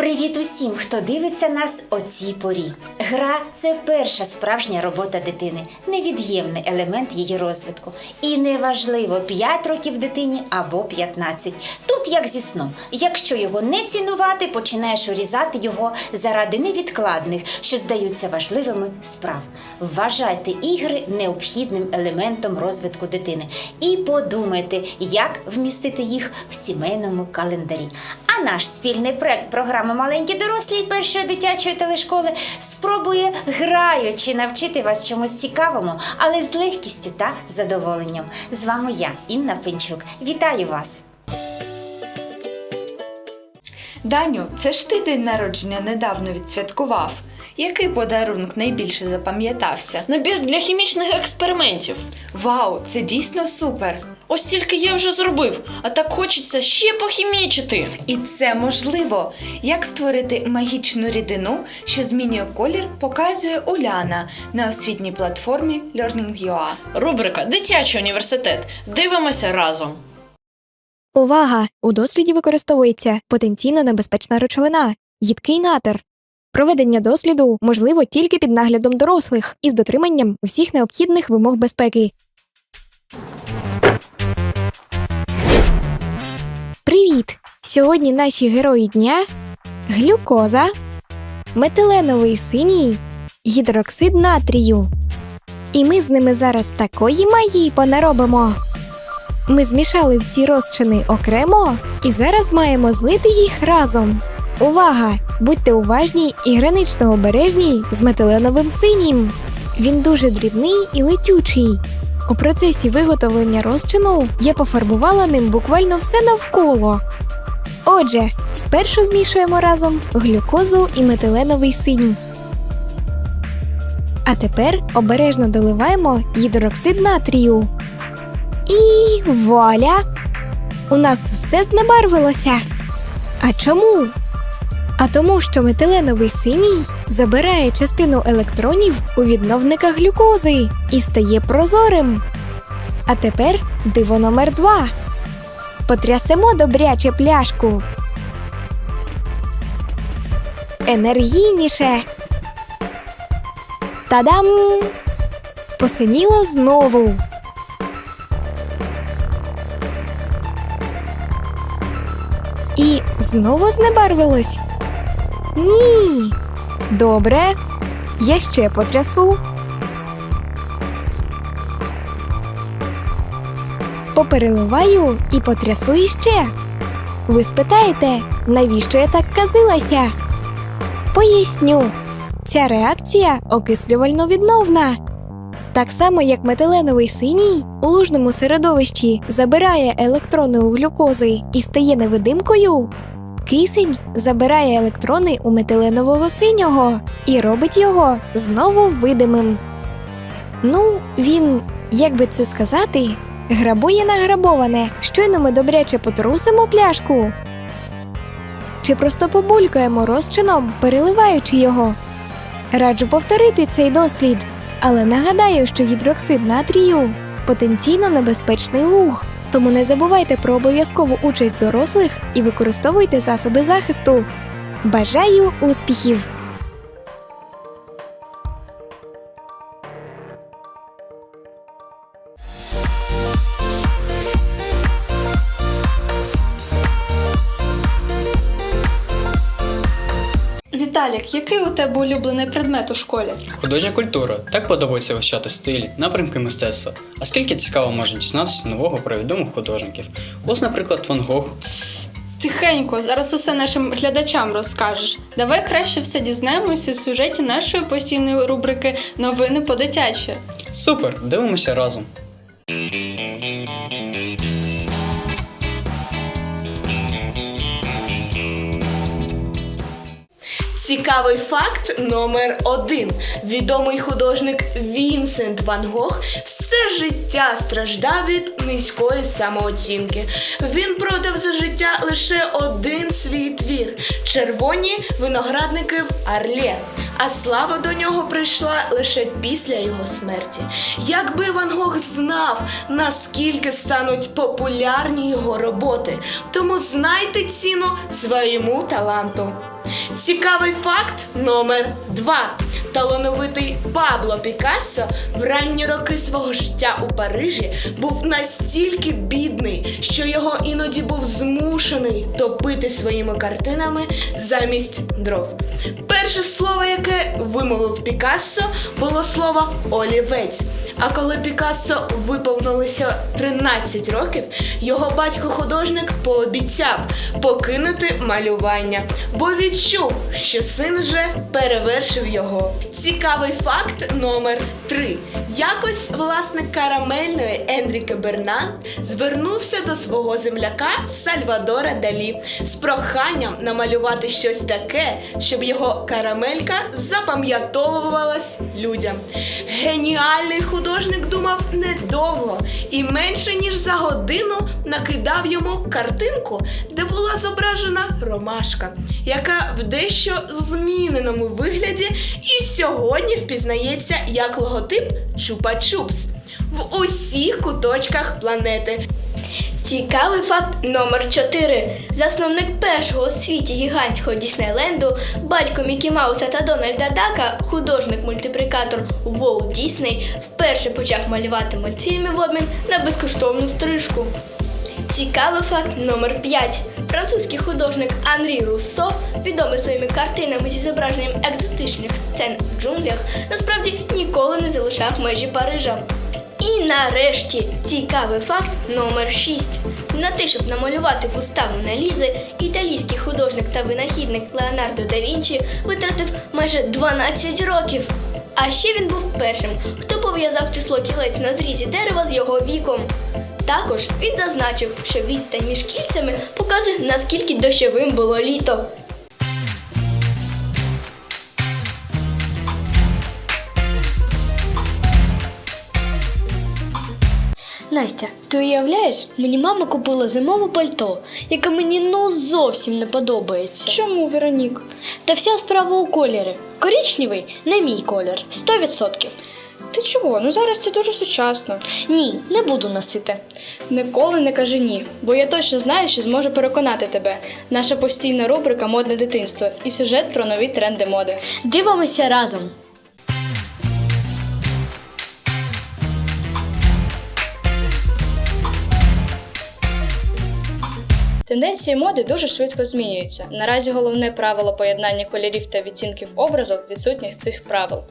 Привіт усім, хто дивиться нас о цій порі. Гра це перша справжня робота дитини, невід'ємний елемент її розвитку. І неважливо 5 років дитині або 15. Тут як зі сном. Якщо його не цінувати, починаєш урізати його заради невідкладних, що здаються важливими справ. Вважайте ігри необхідним елементом розвитку дитини. І подумайте, як вмістити їх в сімейному календарі. Наш спільний проект програми Маленькі дорослі першої дитячої телешколи спробує граючи навчити вас чомусь цікавому, але з легкістю та задоволенням. З вами я, Інна Пинчук. Вітаю вас! Даню, це ж ти день народження недавно відсвяткував. Який подарунок найбільше запам'ятався? Набір для хімічних експериментів. Вау, це дійсно супер! Ось тільки я вже зробив, а так хочеться ще похімічити. І це можливо. Як створити магічну рідину, що змінює колір, показує Уляна на освітній платформі Learning.ua. Рубрика Дитячий університет. Дивимося разом. Увага! У досліді використовується потенційно небезпечна речовина їдкий натр. Проведення досліду можливо тільки під наглядом дорослих і з дотриманням усіх необхідних вимог безпеки. Привіт! Сьогодні наші герої дня глюкоза, метиленовий синій, гідроксид натрію. І ми з ними зараз такої магії понаробимо. Ми змішали всі розчини окремо і зараз маємо злити їх разом. Увага! Будьте уважні і гранично обережні з метиленовим синім. Він дуже дрібний і летючий. У процесі виготовлення розчину я пофарбувала ним буквально все навколо. Отже, спершу змішуємо разом глюкозу і метиленовий синій. А тепер обережно доливаємо гідроксид натрію. І вуаля! У нас все знебарвилося. А чому? А тому, що метиленовий синій забирає частину електронів у відновниках глюкози і стає прозорим. А тепер диво номер два. Потрясемо добряче пляшку. Енергійніше. Та-дам! Посиніло знову. І знову знебарвилось? Ні. Добре. Я ще потрясу. Попереливаю і потрясу іще. Ви спитаєте, навіщо я так казилася? Поясню. Ця реакція окислювально відновна. Так само, як метиленовий синій у лужному середовищі забирає електрони у глюкози і стає невидимкою, кисень забирає електрони у метиленового синього і робить його знову видимим. Ну, він, як би це сказати, грабує награбоване. Щойно ми добряче потрусимо пляшку. Чи просто побулькаємо розчином, переливаючи його. Раджу повторити цей дослід, але нагадаю, що гідроксид натрію потенційно небезпечний луг. Тому не забувайте про обов'язкову участь дорослих і використовуйте засоби захисту. Бажаю успіхів! Віталік, який у тебе улюблений предмет у школі? Художня культура так подобається вивчати стилі, напрямки мистецтва. А скільки цікаво можна дізнатися нового про відомих художників. Ось, наприклад, Ван Гог. Тихенько, зараз усе нашим глядачам розкажеш. Давай краще все дізнаємось у сюжеті нашої постійної рубрики Новини по дитячі. Супер! Дивимося разом. Цікавий факт номер один. Відомий художник Вінсент Ван Гог все життя страждав від низької самооцінки. Він продав за життя лише один свій твір червоні виноградники в Арлє. А слава до нього прийшла лише після його смерті. Якби Ван Гог знав, наскільки стануть популярні його роботи, тому знайте ціну своєму таланту. Цікавий факт номер 2. Талановитий Пабло Пікассо в ранні роки свого життя у Парижі був настільки бідний, що його іноді був змушений топити своїми картинами замість дров. Перше слово, яке вимовив Пікассо, було слово олівець. А коли Пікассо виповнилося 13 років, його батько-художник пообіцяв покинути малювання, бо відчув, що син вже перевершив його. Цікавий факт номер 3. Якось власник карамельної Енріке Бернан звернувся до свого земляка Сальвадора Далі з проханням намалювати щось таке, щоб його карамелька запам'ятовувалась людям. Геніальний художник думав недовго і менше ніж за годину накидав йому картинку, де була зображена ромашка, яка в дещо зміненому вигляді і сьогодні впізнається як логотип Чупа-Чупс в усіх куточках планети. Цікавий факт номер 4. Засновник першого у світі гігантського Діснейленду, батько Мікі Мауса та Дональда Дака, художник-мультиплікатор Уолт Дісней, вперше почав малювати мультфільми в обмін на безкоштовну стрижку. Цікавий факт номер 5. Французький художник Анрі Руссо, відомий своїми картинами зі зображенням екзотичних сцен в джунглях, насправді ніколи не залишав межі Парижа. І нарешті цікавий факт номер 6. На те, щоб намалювати вуста Моналізи, італійський художник та винахідник Леонардо да Вінчі витратив майже 12 років. А ще він був першим, хто пов'язав число кілець на зрізі дерева з його віком. Також він зазначив, що відстань між кільцями показує, наскільки дощовим було літо. Настя, ти уявляєш, мені мама купила зимове пальто, яке мені ну зовсім не подобається. Чому, Веронік? Та вся справа у кольорі. Коричневий не мій колір, 100%. Ти чого? Ну зараз це дуже сучасно. Ні, не буду носити. Ніколи не кажи ні, бо я точно знаю, що зможу переконати тебе. Наша постійна рубрика Модне дитинство і сюжет про нові тренди моди. Дивимося разом. Тенденції моди дуже швидко змінюються. Наразі головне правило поєднання кольорів та відтінків образу відсутніх цих правил.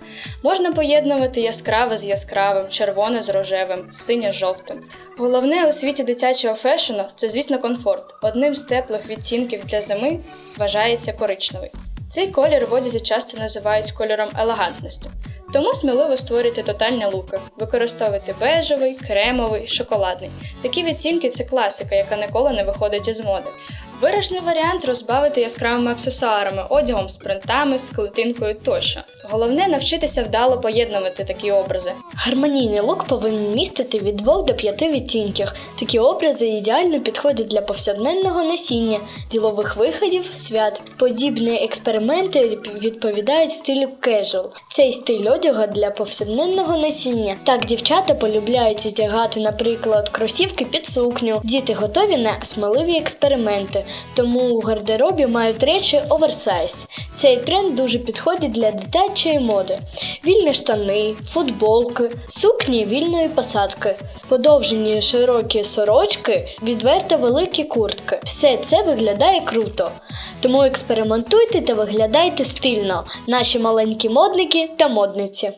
Можна поєднувати яскраве з яскравим, червоне з рожевим, синє з жовтим. Головне у світі дитячого фешену це, звісно, комфорт. Одним з теплих відтінків для зими вважається коричневий. Цей колір в одязі часто називають кольором елегантності. Тому сміливо створюйте тотальні луки, використовуйте бежевий, кремовий, шоколадний. Такі відцінки це класика, яка ніколи не виходить із моди. Виражений варіант розбавити яскравими аксесуарами, одягом з принтами, з тощо. Головне навчитися вдало поєднувати такі образи. Гармонійний лук повинен містити від 2 до 5 відтінків. Такі образи ідеально підходять для повсякденного носіння, ділових виходів, свят. Подібні експерименти відповідають стилю casual. Цей стиль одягу для повсякденного носіння. Так дівчата полюбляють одягати, наприклад, кросівки під сукню. Діти готові на сміливі експерименти, тому у гардеробі мають речі оверсайз. Цей тренд дуже підходить для дитячої моди. Вільні штани, футболки, сукні вільної посадки, подовжені широкі сорочки, відверто великі куртки. Все це виглядає круто. Тому експериментуйте та виглядайте стильно, наші маленькі модники та модниці.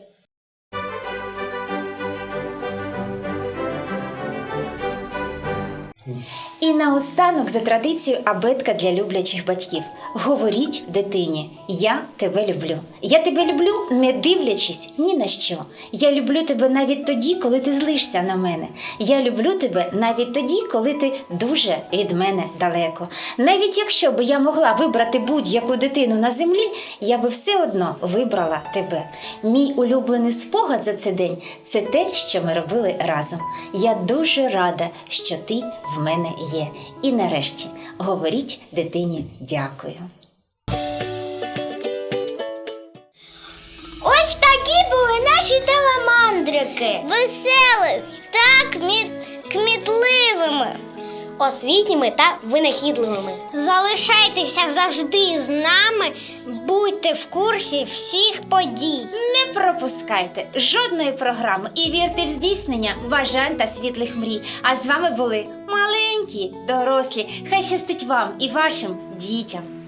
І наостанок за традицією абетка для люблячих батьків. Говоріть дитині, я тебе люблю. Я тебе люблю, не дивлячись ні на що. Я люблю тебе навіть тоді, коли ти злишся на мене. Я люблю тебе навіть тоді, коли ти дуже від мене далеко. Навіть якщо би я могла вибрати будь-яку дитину на землі, я би все одно вибрала тебе. Мій улюблений спогад за цей день це те, що ми робили разом. Я дуже рада, що ти в мене є. І нарешті говоріть дитині дякую. Наші телемандрики. Веселі та кмі... кмітливими. освітніми та винахідливими. Залишайтеся завжди з нами, будьте в курсі всіх подій. Не пропускайте жодної програми і вірте в здійснення бажань та світлих мрій. А з вами були маленькі, дорослі. Хай щастить вам і вашим дітям.